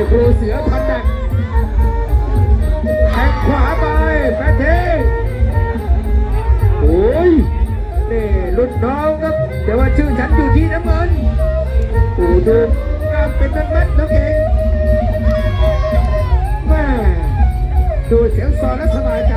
นี่ครูเสือพันดักแทงขวาไปแปเทโอ้ยนี่รุ่นน้องครับแต่ว่าชื่อฉันอยู่ที่น้ำเงินปูดูกล้ามเป็นมัดๆแล้วเองแม่ดูเสียงสอนและสบายใจ